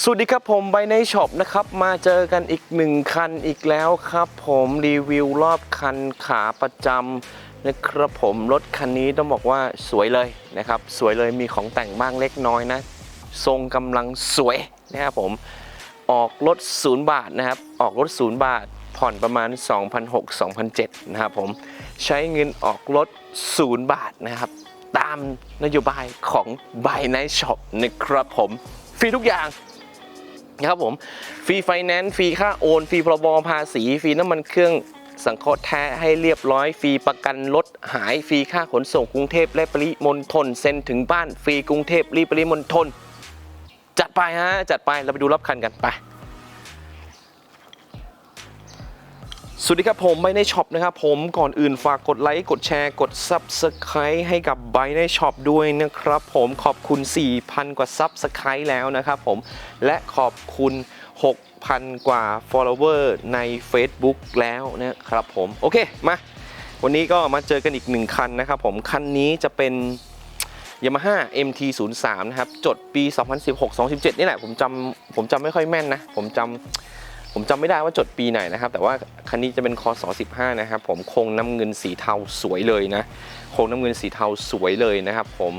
สวัสดีครับผมไบในช็อปนะครับ มาเจอกันอีกหนึ่งคันอีกแล้วครับ ผมรีวิวรอบคันขาประจำนะครับผมรถคันนี้ต้องบอกว่าสวยเลยนะครับ สวยเลยมีของแต่งบ้างเล็กน้อยนะ ทรงกำลังสวยนะครับผมออกรถศูนย์บาทนะครับ ออกรถศูนย์บาท ผ่อนประมาณ2,600-2,700นะครับผมใช้เงินออกรถศูนย์บาทนะครับ ตามนโยบายของ b y n i g h t Shop นะครับผมฟรีทุกอย่าง ครับผมฟรีไฟแนนซ์ฟรีค่าโอนฟรีพรบภาษีฟรีน้ำมันเครื่องสังเคราะห์แท้ให้เรียบร้อยฟรีประกันรถหายฟรีค่าขนส่งกรุงเทพและปริมณฑลเซ็นถึงบ้านฟรีกรุงเทพรีปริมณฑลจัดไปฮะจัดไปเราไปดูรอบคันกันไป สวัสดีครับผมไบในช็อปนะครับผมก่อนอื่นฝากกดไลค์กดแชร์กด Subscribe ให้กับไบในช็อปด้วยนะครับผมขอบคุณ 4,000 กว่า Subscribe แล้วนะครับผมและขอบคุณ 6,000 กว่า follower ใน Facebook แล้วนะครับผมโอเคมาวันนี้ก็มาเจอกันอีกหนึ่งคันนะครับผมคันนี้จะเป็น Yamaha MT03 นะครับจดปี 2016-2017 นี่แหละผมจำผมจำไม่ค่อยแม่นนะผมจำ ผมจำไม่ได้ว่าจดปีไหนนะครับ แต่ว่าคันนี้จะเป็นคศ15นะครับผมโครงน้ำเงินสีเทาสวยเลยนะโครงน้ำเงินสีเทาสวยเลยนะครับ ผม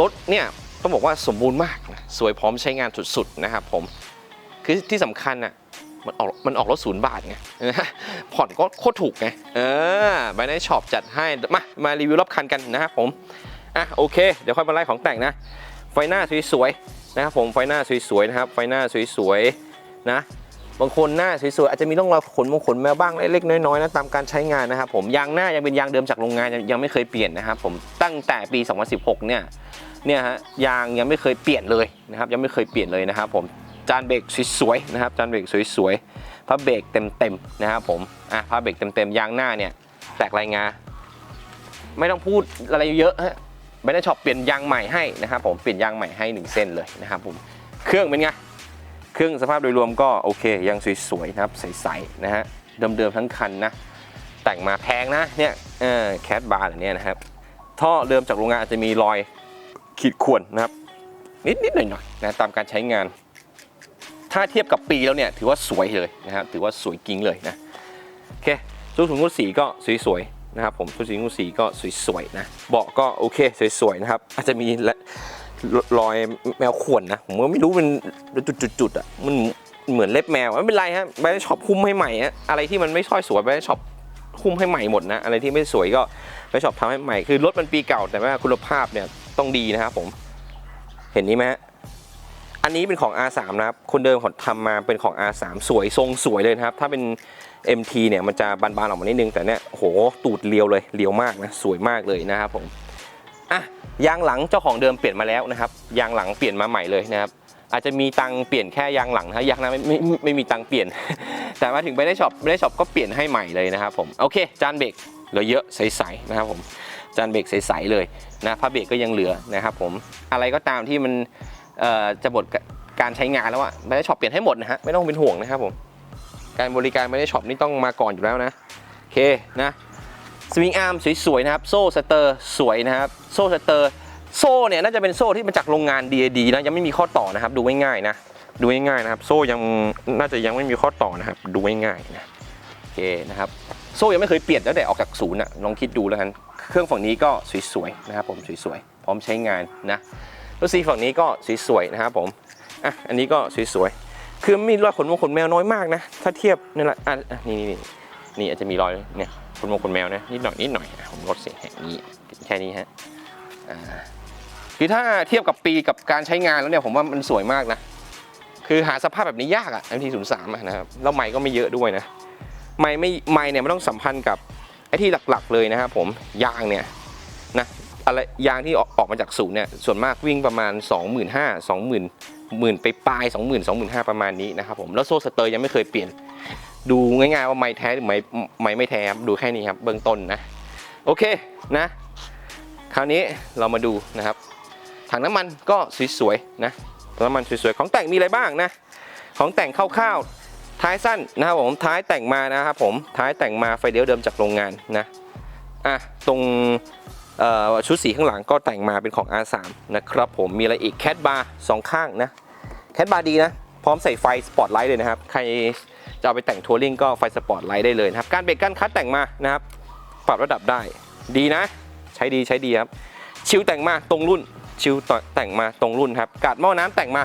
รถเนี่ยต้องบอกว่าสมบูรณ์มากนะสวยพร้อมใช้งานสุดๆนะครับผมคือที่สำคัญอะมันออกมันออกรถศูนย์บาทไงผ่อนก็โคตรถูกไงเออไปในช็อปจัดให้มามารีวิวรอบคันกันนะครับผมอะโอเค เดี๋ยวค่อยมาไล่ของแต่งนะ ไฟหน้าสวยๆนะครับผมไฟหน้าสวยๆนะครับไฟหน้าสวยๆนะ บางคนหน้าสวยๆอาจจะมีร่องรอยขนมงขนแมวบ้างเล็กๆน้อยๆนะตามการใช้งานนะครับผมยางหน้ายังเป็นยางเดิมจากโรงงานยังไม่เคยเปลี่ยนนะครับผมตั้งแต่ปี 2016 เนี่ยเนี่ยฮะยางยังไม่เคยเปลี่ยนเลยนะครับยังไม่เคยเปลี่ยนเลยนะครับผมจานเบรกสวยๆนะครับจานเบรกสวยๆผ้าเบรกเต็มๆนะครับผมอะผ้าเบรกเต็มๆยางหน้าเนี่ยแตกลายงาไม่ต้องพูดอะไรเยอะฮะไม่ได้ช็อปเปลี่ยนยางใหม่ให้นะครับผมเปลี่ยนยางใหม่ให้หนึ่งเส้นเลยนะครับผมเครื่องเป็นไง เครื่องสภาพโดยรวมก็โอเค ยังสวยๆนะครับใสๆนะฮะเดิมๆทั้งคันนะ แต่งมาแพงนะเนี่ยแคทบาร์อันเนี้ยนะครับ ท่อเดิมจากโรงงานอาจจะมีรอยขีดข่วนนะครับ นิดๆหน่อยๆนะตามการใช้งาน ถ้าเทียบกับปีแล้วเนี่ยถือว่าสวยเลยนะครับถือว่าสวยกิ้งเลยนะโอเคชุดถุงมือสีก็สวยๆนะครับผมชุดถุงมือสีก็สวยๆนะเบาะก็โอเคสวยๆนะครับอาจจะมีและ รอยแมวข่วนนะ ผมก็ไม่รู้เป็นจุดๆอะมันเหมือนเล็บแมวไม่เป็นไรฮะไปช็อปคุ้มให้ใหม่ฮะอะไรที่มันไม่ค่อยสวยไปช็อปคุ้มให้ใหม่หมดนะ อะไรที่ไม่สวยก็ไปช็อปทำให้ใหม่ คือรถมันปีเก่าแต่ว่าคุณภาพเนี่ยต้องดีนะครับผม เห็นนี้ไหมฮะอันนี้เป็นของ R3 นะครับ คนเดิมเขาทำมาเป็นของ R3 สวยทรงสวยเลยนะครับ ถ้าเป็น MT เนี่ยมันจะบานๆออกมานิดนึงแต่เนี่ยโหตูดเลียวเลยเลียวมากนะสวยมากเลยนะครับผมอะ ยางหลังเจ้าของเดิมเปลี่ยนมาแล้วนะครับยางหลังเปลี่ยนมาใหม่เลยนะครับอาจจะมีตังเปลี่ยนแค่ยางหลังนะยางหน้าไม่ไม่ไม่มีตังเปลี่ยน แต่มาถึงไปได้ช็อปไม่ได้ช็อปก็เปลี่ยนให้ใหม่เลยนะครับผมโอเค จานเบรกเหลือเยอะใสๆนะครับผมจานเบรกใสๆเลยนะผ้าเบรกก็ยังเหลือนะครับผมอะไรก็ตามที่มันจะหมดการใช้งานแล้วอะไม่ได้ช็อปเปลี่ยนให้หมดนะฮะไม่ต้องเป็นห่วงนะครับผมการบริการไม่ได้ช็อปนี่ต้องมาก่อนอยู่แล้วนะโอเคนะ สวิงอาร์มสวยๆนะครับ โซ่สเตอร์สวยนะครับ โซ่สเตอร์โซ่เนี่ยน่าจะเป็นโซ่ที่มาจากโรงงาน DAD นะยังไม่มีข้อต่อนะครับ ดูง่ายๆนะดูง่ายๆนะครับ โซ่ยังน่าจะยังไม่มีข้อต่อนะครับ ดูง่ายๆนะโอเคนะครับโซ่ยังไม่เคยเปลี่ยนตั้งแต่ออกจากศูนย์อะลองคิดดูแล้วกันเครื่องฝั่งนี้ก็สวยๆนะครับผมสวยๆพร้อมใช้งานนะรถซีฝั่งนี้ก็สวยๆนะครับผมอะอันนี้ก็สวยๆคือมีรอยขนมงขนแมวน้อยมากนะถ้าเทียบนี่แหละอะอะนี่นี่นี่นี่อาจจะมีรอยเนี่ย คนมงคนแมวนะนิดหน่อยนิดหน่อยผมลดเสียงแค่นี้แค่นี้ฮะคือถ้าเทียบกับปีกับการใช้งานแล้วเนี่ยผมว่ามันสวยมากนะ คือหาสภาพแบบนี้ยากอะ MT03 อะนะครับแล้วไม้ก็ไม่เยอะด้วยนะไม้ไม่ไม้เนี่ยมันต้องสัมพันธ์กับไอ้ที่หลักๆเลยนะครับผมยางเนี่ยนะอะไรยางที่ออกออกมาจากศูนย์เนี่ยส่วนมากวิ่งประมาณ 25,000 20,000 หมื่นไปปลาย20,000 25,000ประมาณนี้นะครับผมแล้วโซ่สเตอร์ยังไม่เคยเปลี่ยน ดูง่ายๆว่าไม้แท้หรือไม้ไม้ไม่แท้ครับดูแค่นี้ครับเบื้องต้นนะ โอเคนะ คราวนี้เรามาดูนะครับถังน้ำมันก็สวยๆนะน้ำมันสวยๆของแต่งมีอะไรบ้างนะ ของแต่งคร่าวๆท้ายสั้นนะครับผมท้ายแต่งมานะครับผมท้ายแต่งมาไฟเดียวเดิมจากโรงงานนะอะตรงชุดสีข้างหลังก็แต่งมาเป็นของ R3 นะครับผมมีอะไรอีกแคดบาร์สองข้างนะ แคทบาร์ดีนะ พร้อมใส่ไฟสปอตไลท์เลยนะครับ ใครจะเอาไปแต่งทัวริงก็ไฟสปอตไลท์ได้เลยนะครับ การเบรกการคัดแต่งมานะครับ ปรับระดับได้ ดีนะ ใช้ดีใช้ดีครับ ชิวแต่งมาตรงรุ่น ชิวแต่งมาตรงรุ่นครับ กาดหม้อน้ำแต่งมา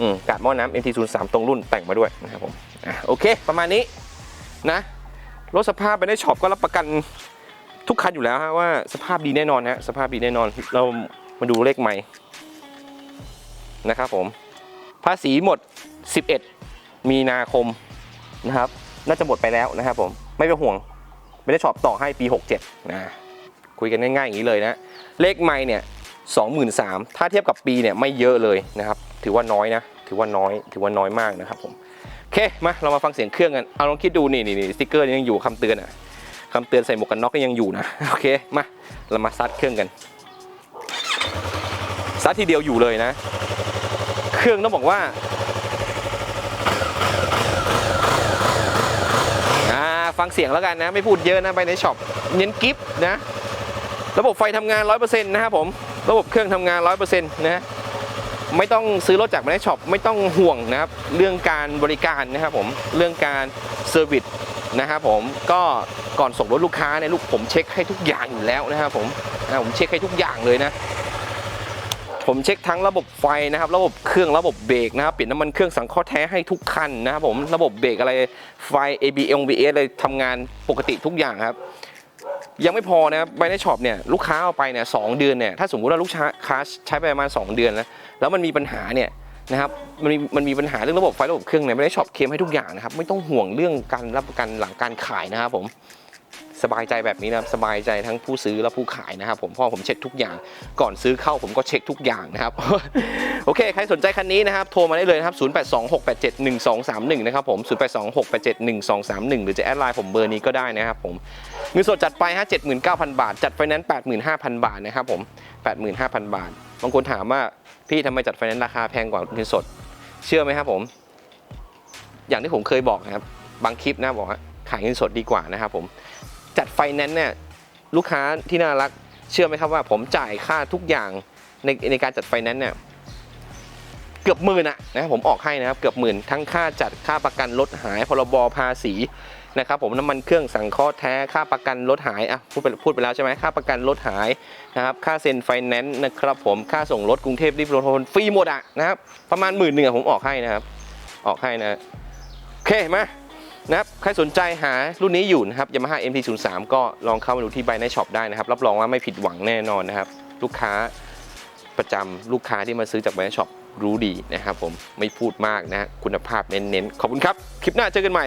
อืมกาดหม้อน้ำ MT03 ตรงรุ่นแต่งมาด้วยนะครับผมอะโอเค ประมาณนี้นะรถสภาพไปได้ช็อปก็รับประกันทุกคันอยู่แล้วฮะว่าสภาพดีแน่นอนฮะสภาพดีแน่นอนเรามาดูเลขใหม่นะครับผมาษีหมด 11 มีนาคมนะครับ น่าจะหมดไปแล้วนะครับผม ไม่เป็นห่วง ไม่ได้ช็อปต่อให้ปี 67 นะ คุยกันง่ายๆอย่างนี้เลยนะ เลขไม่เนี่ย23,000ถ้าเทียบกับปีเนี่ยไม่เยอะเลยนะครับ ถือว่าน้อยนะ ถือว่าน้อย ถือว่าน้อยมากนะครับผมโอเคมาเรามาฟังเสียงเครื่องกัน เอาลองคิดดูนี่นี่นี่สติ๊กเกอร์ยังอยู่คำเตือนอะคำเตือนใส่หมวกกันน็อกก็ยังอยู่นะ โอเคมาเรามาซัดเครื่องกันซัดทีเดียวอยู่เลยนะ เครื่องต้องบอกว่าฟังเสียงแล้วกันนะ ไม่พูดเยอะนะไปในช็อปเน้นกิฟต์นะ ระบบไฟทำงาน 100%นะครับผม ระบบเครื่องทำงาน 100%นะฮะไม่ต้องซื้อรถจากแมนช็อปไม่ต้องห่วงนะครับ เรื่องการบริการนะครับผมเรื่องการเซอร์วิสนะครับผมก็ก่อนส่งรถลูกค้าเนี่ยลูกผมเช็คให้ทุกอย่างอยู่แล้วนะครับผมผมเช็คให้ทุกอย่างเลยนะ ผมเช็คทั้งระบบไฟนะครับ ระบบเครื่องระบบเบรกนะครับเปลี่ยนน้ำมันเครื่องสังเคราะห์แท้ให้ทุกคันนะครับผมระบบเบรกอะไรไฟ ABS ABS อะไรทำงานปกติทุกอย่างครับยังไม่พอนะครับไบในช็อปเนี่ยลูกค้าเอาไปเนี่ยสองเดือนเนี่ยถ้าสมมุติว่าลูกค้าใช้ไปประมาณ 2 เดือนแล้วแล้วมันมีปัญหาเนี่ยนะครับมันมีมันมีปัญหาเรื่องระบบไฟระบบเครื่องเนี่ยไม่ได้ช็อปเคลมให้ทุกอย่างนะครับ ไม่ต้องห่วงเรื่องการรับประกันหลังการขายนะครับผม สบายใจแบบนี้นะครับสบายใจทั้งผู้ซื้อและผู้ขายนะครับ ผมพราะผมเช็คทุกอย่างก่อนซื้อเข้าผมก็เช็คทุกอย่างนะครับ โอเค ใครสนใจคันนี้นะครับ โทรมาได้เลยนะครับ 0826871231 นะครับผม 0826871231 หรือจะแอดไลน์ผมเบอร์นี้ก็ได้นะครับผมเงินสดจัดไปฮะ79,000 บาท จัดไฟแนนซ์85,000 บาทนะครับผม 85,000 บาท บางคนถามว่าพี่ทำไมจัดไฟแนนซ์ราคาแพงกว่าเงินสด เชื่อไหมครับผม อย่างที่ผมเคยบอกนะครับ บางคลิปนะบอกว่าขายเงินสดดีกว่านะครับผม จัดไฟแนนซ์เนี่ยลูกค้าที่น่ารักเชื่อไหมครับว่า ผมจ่ายค่าทุกอย่างในในการจัดไฟแนนซ์เนี่ยเกือบหมื่นอะนะผมออกให้นะครับเกือบหมื่นทั้งค่าจัดค่าประกันรถหายพรบภาษีนะครับผมน้ำมันเครื่องสังเคราะห์แท้ค่าประกันรถหายอะพูดไปพูดไปแล้วใช่ไหมค่าประกันรถหายนะครับค่าเซ็นไฟแนนซ์นะครับผมค่าส่งรถกรุงเทพรีบรถทนฟรีหมดอะนะครับประมาณหมื่นหนึ่งผมออกให้นะครับออกให้นะโอเคมา นะครับใครสนใจหารุ่นนี้อยู่นะครับ Yamaha MT03 ก็ลองเข้ามาดูที่ไบในช็อปได้นะครับ รับรองว่าไม่ผิดหวังแน่นอนนะครับ ลูกค้าประจำลูกค้าที่มาซื้อจากไบในช็อปรู้ดีนะครับผมไม่พูดมากนะคุณภาพเน้นๆ ขอบคุณครับ คลิปหน้าเจอกันใหม่